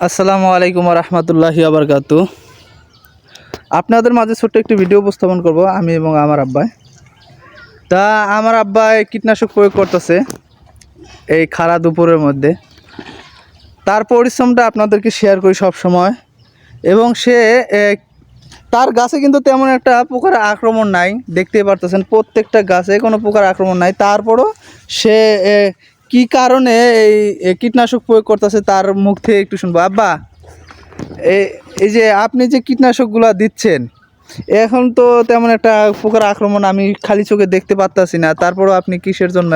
আসসালামু আলাইকুম রহমতুল্লাহি আবরকাত আপনাদের মাঝে ছোট্ট একটি ভিডিও উপস্থাপন করব, আমি এবং আমার আব্বাই। তা আমার আব্বাই কীটনাশক প্রয়োগ করতেছে এই খারা দুপুরের মধ্যে। তার পরিশ্রমটা আপনাদেরকে শেয়ার করি সব সময় এবং সে তার গাছে কিন্তু তেমন একটা পোকার আক্রমণ নাই, দেখতেই পারতেছেন, প্রত্যেকটা গাছে কোনো পোকার আক্রমণ নাই। তারপরও সে কি কারণে এই কীটনাশক প্রয়োগ করতেছে তার মুখ থেকে একটু শুনব। আব্বা এই এই যে আপনি যে কীটনাশকগুলো দিচ্ছেন এখন তো তেমন একটা পোকার আক্রমণ আমি খালি চোখে দেখতে পারতাছি না। তারপরও আপনি কিসের জন্য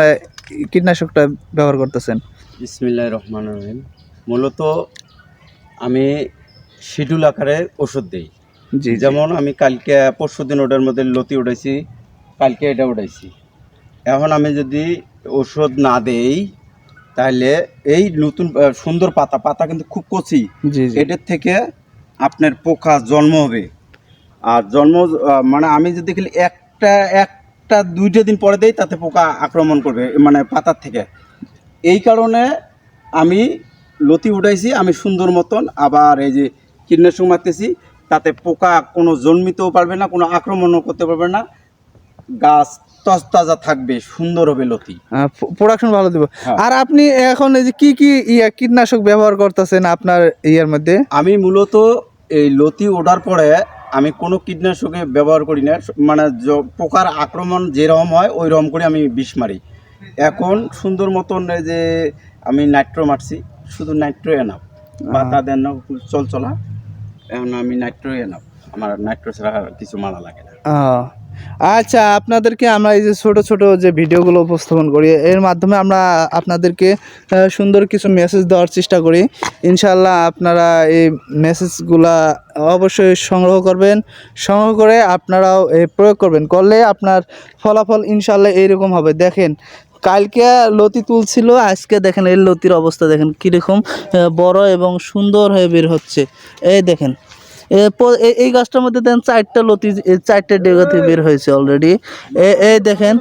কীটনাশকটা ব্যবহার করতেছেন? বিসমিল্লাহ রহমান রহিম। মূলত আমি শিডিউল আকারে ওষুধ দিই। জি যেমন আমি কালকে পরশু দিন ওটার মধ্যে লতি উঠাইছি কালকে এটা উঠাইছি। এখন আমি যদি ওষুধ না দেই তাহলে এই নতুন সুন্দর পাতা পাতা কিন্তু খুব কচি। এটার থেকে আপনার পোকা জন্ম হবে। আর জন্ম মানে আমি যদি খালি একটা একটা দুইটা দিন পরে দেই তাতে পোকা আক্রমণ করবে মানে পাতার থেকে। এই কারণে আমি লতি উঠাইছি আমি সুন্দর মতন আবার এই যে কীটনাশক মারতেছি তাতে পোকা কোনো জন্মিতেও পারবে না কোনো আক্রমণও করতে পারবে না। গাছ তজতাজা থাকবে সুন্দর হবে লতি। প্রোডাকশন ভালো দিব। হ্যাঁ। আর আপনি এখন এই যে কি কি ইয়া কীটনাশক ব্যবহার করতেছেন আপনার ইয়ার মধ্যে? আমি মূলত এই লতি ওঠার পরে আমি কোনো কীটনাশকে ব্যবহার করি না। মানে পোকার আক্রমণ যেরকম হয় ওই রকম করে আমি বিষ মারি। এখন সুন্দর মতন এই যে আমি নাইট্রো মারছি শুধু নাইট্রো এনাপ পাতা দেন না চল চলা। এখন আমি নাইট্রো এনাপ আমার নাইট্রো ছাড়া কিছু মারা লাগে না। আচ্ছা আপনাদেরকে আমরা এই যে ছোট ছোট যে ভিডিওগুলো উপস্থাপন করি, এর মাধ্যমে আমরা আপনাদেরকে সুন্দর কিছু মেসেজ দেওয়ার চেষ্টা করি। ইনশাল্লাহ আপনারা এই মেসেজগুলা অবশ্যই সংগ্রহ করবেন। সংগ্রহ করে আপনারাও প্রয়োগ করবেন। করলে আপনার ফলাফল ইনশাল্লাহ এইরকম হবে। দেখেন, কালকে লতি তুলছিল, আজকে দেখেন এই লতির অবস্থা দেখেন কীরকম বড় এবং সুন্দর হয়ে বের হচ্ছে। এই দেখেন এই গাছটার মধ্যে দেখেন চারটা লতি চারটে ডেগা বের হয়েছে অলরেডি এই দেখেন।